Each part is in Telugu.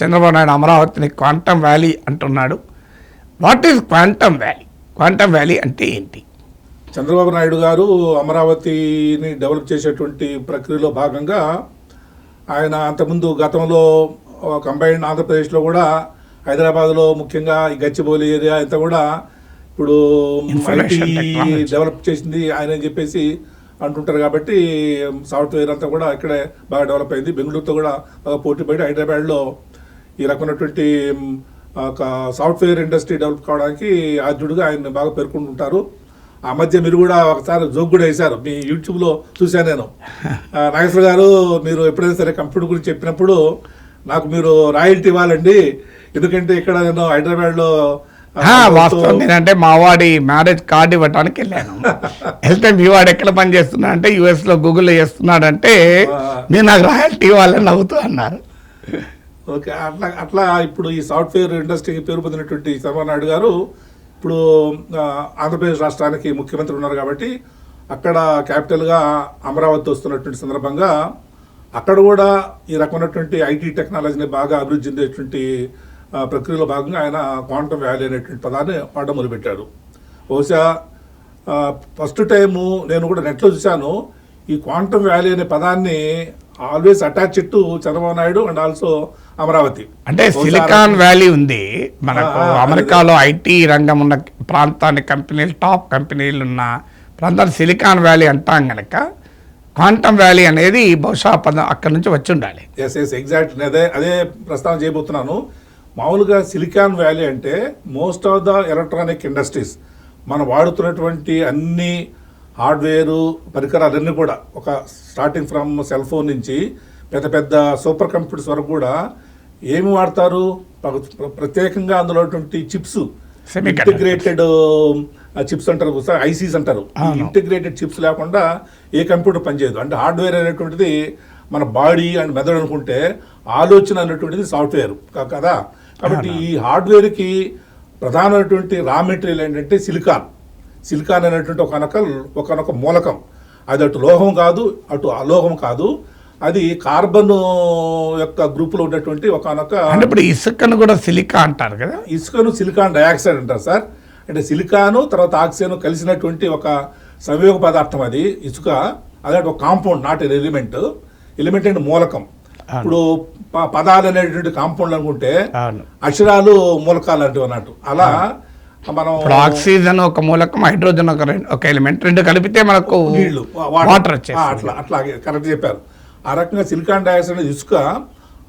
చంద్రబాబు నాయుడు అమరావతిని క్వాంటమ్ వ్యాలీ అంటున్నాడు. What is quantum valley? Quantum valley అంటే ఏంటి? చంద్రబాబు నాయుడు గారు అమరావతిని డెవలప్ చేసేటువంటి ప్రక్రియలో భాగంగా ఆయన అంతకుముందు గతంలో కంబైన్డ్ ఆంధ్రప్రదేశ్లో కూడా హైదరాబాద్లో ముఖ్యంగా ఈ గచ్చిబౌలి ఏరియా అంతా కూడా ఇప్పుడు. డెవలప్ చేసింది ఆయన అని చెప్పేసి అంటుంటారు కాబట్టి సాఫ్ట్వేర్ అంతా కూడా ఇక్కడే బాగా డెవలప్ అయింది. బెంగళూరుతో కూడా బాగా పోటీ పడి హైదరాబాద్లో ఈ రకమైనటువంటి ఒక సాఫ్ట్వేర్ ఇండస్ట్రీ డెవలప్ కావడానికి ఆద్యుడుగా ఆయన బాగా పేర్కొంటుంటారు. ఆ మధ్య మీరు కూడా ఒకసారి జోక్ కూడా వేశారు. మీ యూట్యూబ్లో చూశాను నేను. నాగేశ్వర గారు మీరు ఎప్పుడైనా సరే కంప్యూటర్ గురించి చెప్పినప్పుడు నాకు మీరు రాయల్టీ ఇవ్వాలండి. ఎందుకంటే ఇక్కడ నేను హైదరాబాద్లో వాస్తవం నేనంటే మా వాడి మ్యారేజ్ కార్డు ఇవ్వడానికి వెళ్ళాను. వెళ్తే మీ వాడు ఎక్కడ పని చేస్తున్నాడు అంటే యుఎస్లో గూగుల్లో చేస్తున్నాడంటే మీరు నాకు రాయల్టీ ఇవ్వాలని నవ్వుతూ అన్నారు. ఓకే అట్లా అట్లా ఇప్పుడు ఈ సాఫ్ట్వేర్ ఇండస్ట్రీకి పేరు పొందినటువంటి చంద్రబాబు నాయుడు గారు ఇప్పుడు ఆంధ్రప్రదేశ్ రాష్ట్రానికి ముఖ్యమంత్రి ఉన్నారు కాబట్టి అక్కడ క్యాపిటల్గా అమరావతి వస్తున్నటువంటి సందర్భంగా అక్కడ కూడా ఈ రకమైనటువంటి ఐటీ టెక్నాలజీని బాగా అభివృద్ధి చెందేటువంటి ప్రక్రియలో భాగంగా ఆయన క్వాంటమ్ వ్యాలీ అనేటువంటి పదాన్ని వాడడం మొదలుపెట్టాడు బహుశా ఫస్ట్ టైము నేను కూడా నెట్లో చూశాను ఈ క్వాంటమ్ వ్యాలీ అనే పదాన్ని always attach to Chandrababu Naidu and also Amaravati. అంటే సిలికాన్ వ్యాలీ ఉంది. మనకు అమెరికాలో ఐటీ రంగం ఉన్న ప్రాంతాన్ని కంపెనీలు టాప్ కంపెనీలు ఉన్న ప్రాంతాన్ని సిలికాన్ వ్యాలీ అంటాం గనక క్వాంటమ్ వ్యాలీ అనేది బహుశా పదం అక్కడి నుంచి వచ్చి ఉండాలి. ఎస్ ఎస్ ఎగ్జాక్ట్ అదే అదే ప్రస్తావన చేయబోతున్నాను. మామూలుగా సిలికాన్ వ్యాలీ అంటే most of the electronic industries మనం వాడుతున్నటువంటి అన్ని హార్డ్వేరు పరికరాలన్నీ కూడా ఒక స్టార్టింగ్ ఫ్రమ్ సెల్ ఫోన్ నుంచి పెద్ద పెద్ద సూపర్ కంప్యూటర్స్ వరకు కూడా ఏమి వాడతారు? ప్ర- ప్రత్యేకంగా అందులో చిప్స్. ఇంటిగ్రేటెడ్ చిప్స్ అంటారు ఐసీస్ అంటారు. ఇంటిగ్రేటెడ్ చిప్స్ లేకుండా ఏ కంప్యూటర్ పనిచేయదు. అంటే హార్డ్వేర్ అనేటువంటిది మన బాడీ అండ్ మెదడు అనుకుంటే ఆలోచన అనేటువంటిది సాఫ్ట్వేర్. కదా? కాబట్టి ఈ హార్డ్వేర్కి ప్రధానమైనటువంటి రా మెటీరియల్ ఏంటంటే సిలికాన్. సిలికాన్ అనేటువంటి ఒకనొక ఒకనొక మూలకం. అది అటు లోహం కాదు అటు అలోహం కాదు. అది కార్బన్ యొక్క గ్రూపులో ఉన్నటువంటి ఒకనొక అంటే ఇప్పుడు ఇసుకను కూడా సిలికా అంటారు కదా? ఇసుకను సిలికాన్ డయాక్సైడ్ అంటారు సార్. అంటే సిలికాను తర్వాత ఆక్సిజన్ కలిసినటువంటి ఒక సంయోగ పదార్థం అది ఇసుక. అదే ఒక కాంపౌండ్ నాట్ ఎలిమెంట్ ఎలిమెంట్ అంటే మూలకం. ఇప్పుడు పదాలు అనేటువంటి కాంపౌండ్ అనుకుంటే అక్షరాలు మూలకాలు లాంటివి అన్నట్టు. అలా మనం ఆక్సిజన్ ఒక మూలకం హైడ్రోజన్ ఒక ఒక ఎలిమెంట్ రెండు కలిపితే మనకు నీళ్ళు వాటర్. అట్లా అట్లాగే కరెక్ట్ చెప్పారు. ఆ రకంగా సిలికాన్ డయాక్సైడ్ అనేది ఇసుక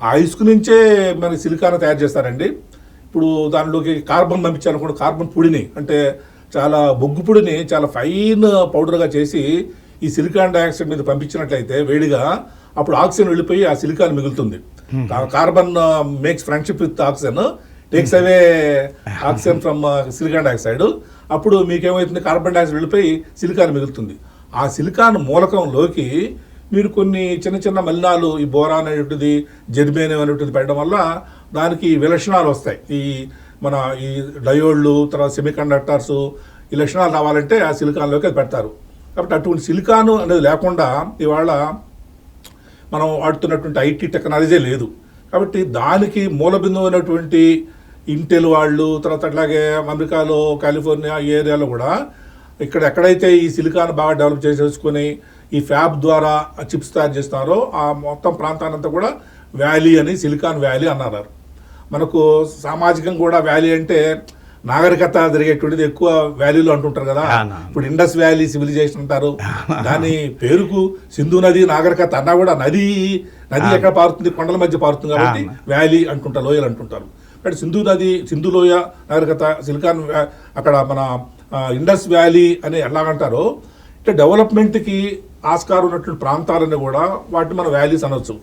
ఆ ఇసుక నుంచే మరి సిలికాన్ తయారు చేస్తారండి. ఇప్పుడు దానిలోకి కార్బన్ పంపించారు కూడా కార్బన్ పొడిని అంటే చాలా బొగ్గు పొడిని చాలా ఫైన్ పౌడర్గా చేసి ఈ సిలికాన్ డయాక్సైడ్ మీద పంపించినట్లయితే వేడిగా అప్పుడు ఆక్సిజన్ వెళ్ళిపోయి ఆ సిలికాన్ మిగులుతుంది. Carbon makes friendship with oxygen takes away oxygen from silicon dioxide. అప్పుడు మీకేమవుతుంది కార్బన్ డయాక్సైడ్ వెళ్ళిపోయి సిలికాన్ మిగులుతుంది. ఆ సిలికాన్ మూలకంలోకి మీరు కొన్ని చిన్న చిన్న మలినాలు ఈ బోరాన్ అనేటువంటిది జెర్మేనియం అనేటువంటిది పెట్టడం వల్ల దానికి విలక్షణాలు వస్తాయి. ఈ మన ఈ డయోడ్లు తర్వాత సెమీకండక్టర్స్ ఈ లక్షణాలు రావాలంటే ఆ సిలికాన్లోకి అది పెడతారు. కాబట్టి అటువంటి సిలికాను అనేది లేకుండా ఇవాళ మనం వాడుతున్నటువంటి ఐటీ టెక్నాలజీ లేదు. కాబట్టి దానికి మూలబిందువు అయినటువంటి ఇంటెల్ వాళ్ళు తర్వాత అట్లాగే అమెరికాలో కాలిఫోర్నియా ఈ ఏరియాలో కూడా ఇక్కడ ఎక్కడైతే ఈ సిలికాన్ బాగా డెవలప్ చేసేసుకొని ఈ ఫ్యాబ్ ద్వారా చిప్స్ తయారు చేస్తున్నారో ఆ మొత్తం ప్రాంతానంతా కూడా వ్యాలీ అని సిలికాన్ వ్యాలీ అన్నారు. మనకు సామాజికంగా కూడా వ్యాలీ అంటే నాగరికత జరిగేటువంటిది ఎక్కువ వ్యాలీలో అంటుంటారు కదా. ఇప్పుడు ఇండస్ వ్యాలీ సివిలైజేషన్ అంటారు. దాని పేరుకు సింధు నది నాగరికత అన్నా కూడా నది నది ఎక్కడ పారుతుంది? కొండల మధ్య పారుతుంది కాబట్టి. వ్యాలీ అంటుంటారు లోయలు అంటుంటారు. కాబట్టి సింధు నది సింధు లోయ నాగరికత సిలికాన్ అక్కడ మన ఇండస్ వ్యాలీ అని ఎలాగంటారో అంటే డెవలప్మెంట్కి ఆస్కారం ఉన్నటువంటి ప్రాంతాలన్నీ కూడా వాటిని మనం వ్యాలీస్ అనొచ్చు.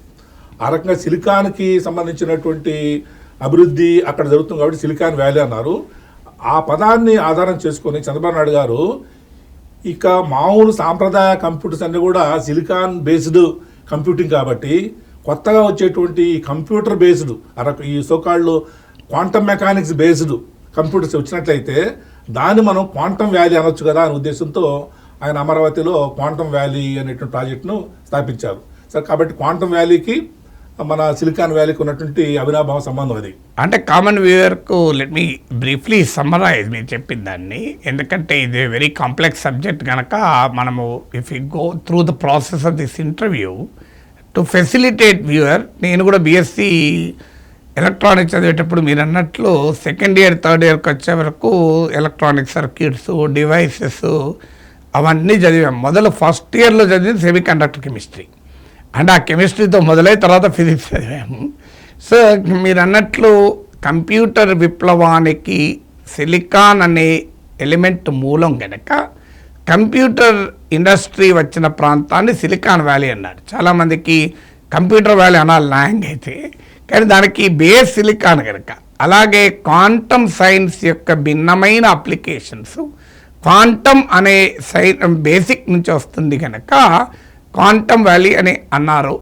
ఆ రకంగా సిలికాన్కి సంబంధించినటువంటి అభివృద్ధి అక్కడ జరుగుతుంది కాబట్టి సిలికాన్ వ్యాలీ అన్నారు. ఆ పదాన్ని ఆధారం చేసుకొని చంద్రబాబు నాయుడు గారు ఇక మామూలు సాంప్రదాయ కంప్యూటర్స్ అన్నీ కూడా సిలికాన్ బేస్డ్ కంప్యూటింగ్ కాబట్టి కొత్తగా వచ్చేటువంటి కంప్యూటర్ బేస్డ్ ఈ సోకాళ్ళు క్వాంటమ్ మెకానిక్స్ బేస్డ్ కంప్యూటర్స్ వచ్చినట్లయితే దాన్ని మనం క్వాంటమ్ వ్యాలీ అనొచ్చు కదా అనే ఉద్దేశంతో ఆయన అమరావతిలో క్వాంటమ్ వ్యాలీ అనేటువంటి ప్రాజెక్టును స్థాపించారు. సరే కాబట్టి క్వాంటమ్ వ్యాలీకి మన సిలికాన్ వ్యాలీకి ఉన్నటువంటి అవినాభావ సంబంధం అది. అంటే కామన్ వ్యూయర్కు లెట్ మీ బ్రీఫ్లీ సమ్మరైజ్ మీరు చెప్పిన దాన్ని. ఎందుకంటే ఇది వెరీ కాంప్లెక్స్ సబ్జెక్ట్ కనుక మనము if you go through the process of this interview to facilitate viewer నేను కూడా బీఎస్సీ ఎలక్ట్రానిక్స్ చదివేటప్పుడు మీరు అన్నట్లు సెకండ్ ఇయర్ థర్డ్ ఇయర్కి వచ్చే వరకు ఎలక్ట్రానిక్ సర్క్యూట్స్ డివైసెస్ అవన్నీ చదివాం. మొదలు ఫస్ట్ ఇయర్లో చదివింది సెమీ కండక్టర్ కెమిస్ట్రీ. అండ్ ఆ కెమిస్ట్రీతో మొదలై తర్వాత ఫిజిక్స్ చదివాము సో మీరు అన్నట్లు కంప్యూటర్ విప్లవానికి సిలికాన్ అనే ఎలిమెంట్ మూలం కనుక కంప్యూటర్ ఇండస్ట్రీ వచ్చిన ప్రాంతాన్ని సిలికాన్ వ్యాలీ అన్నారు. చాలామందికి కంప్యూటర్ వ్యాలీ అనాలి ల్యాంగ్ అయితే. కానీ దానికి బేస్ సిలికాన్ కనుక. అలాగే క్వాంటమ్ సైన్స్ యొక్క భిన్నమైన అప్లికేషన్స్. క్వాంటమ్ అనే సై బేసిక్ నుంచి వస్తుంది కనుక క్వాంటమ్ వ్యాలీ అని అన్నారు.